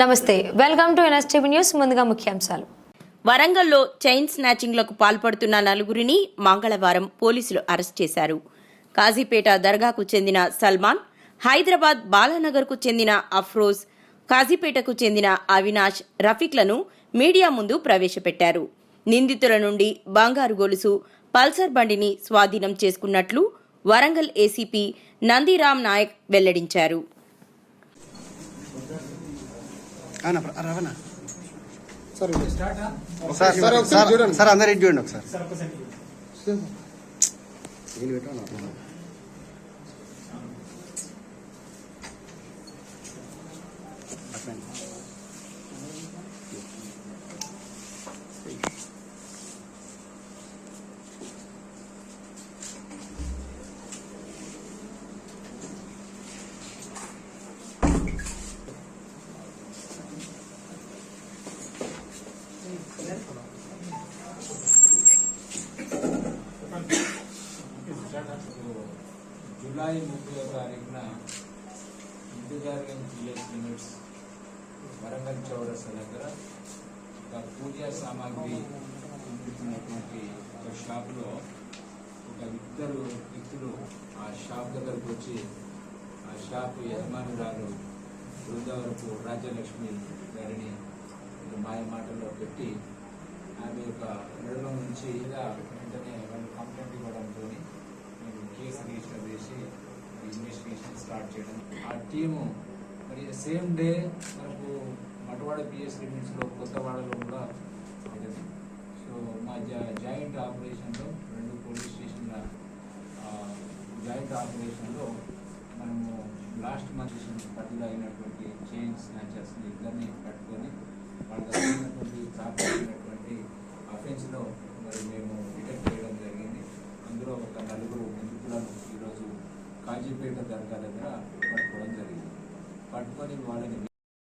నమస్తే welcome to NSTV news ముందుగా ముఖ్యాంశాలు. వరంగల్లో చైన్ స్నాచింగ్లకు పాల్పడుతున్న నలుగురిని మంగళవారం పోలీసులు అరెస్ట్ చేశారు. కాజీపేట దర్గాకు చెందిన సల్మాన్ హైదరాబాద్ బాలానగర్కు చెందిన అఫ్రోజ్ కాజీపేటకు చెందిన అవినాష్ రఫీక్లను మీడియా ముందు ప్రవేశపెట్టారు. నిందితుల నుండి బంగారు గొలుసు పల్సర్ బండిని స్వాధీనం చేసుకున్నట్లు వరంగల్ ఏసీపీ నందిరామ్ నాయక్ వెల్లడించారు. రవణ సార్ సార్ సార్, ఒకసారి సార్ చూడండి. సార్ అందరు ఇటు చూడండి ఒకసారి. జూలై ముప్పై తారీఖున ఇంటిగార్గన్ జిఎస్ లిమిట్స్ వరంగల్ చౌరస్ దగ్గర ఒక పూజా సామాగ్రి అమ్ముతున్నటువంటి ఒక షాప్లో ఒక ఇద్దరు వ్యక్తులు ఆ షాప్ దగ్గరకు వచ్చి ఆ షాప్ యజమానురాలు బృందవరపు రాజ్యలక్ష్మి గారిని మాయ మాటల్లో పెట్టి ఆమె యొక్క మెడలో నుంచి ఇలా రిజిస్టర్ చేసి ఇన్వెస్టిగేషన్ స్టార్ట్ చేయడం. ఆ టీము మరి సేమ్ డే మనకు మటవాడ పిఎస్ లిమిట్స్లో కొత్తవాడలో కూడా ఉంటుంది సో మా జాయింట్ ఆపరేషన్లో రెండు పోలీస్ స్టేషన్ల జాయింట్ ఆపరేషన్లో మనము లాస్ట్ మంత్ పరిధిలో అయినటువంటి చైన్ స్నాచర్స్ ఇద్దరిని పట్టుకొని వాళ్ళ దగ్గర ప్రాప్తమైనటువంటి అఫెన్స్లో మరి మేము డిటెక్ట్ చేయడం జరిగింది అందులో ఒక నలుగురు నిందితులను ఈరోజు కాజీపేట దర్గా దగ్గర పట్టుకోవడం జరిగింది. పట్టుకొని వాళ్ళని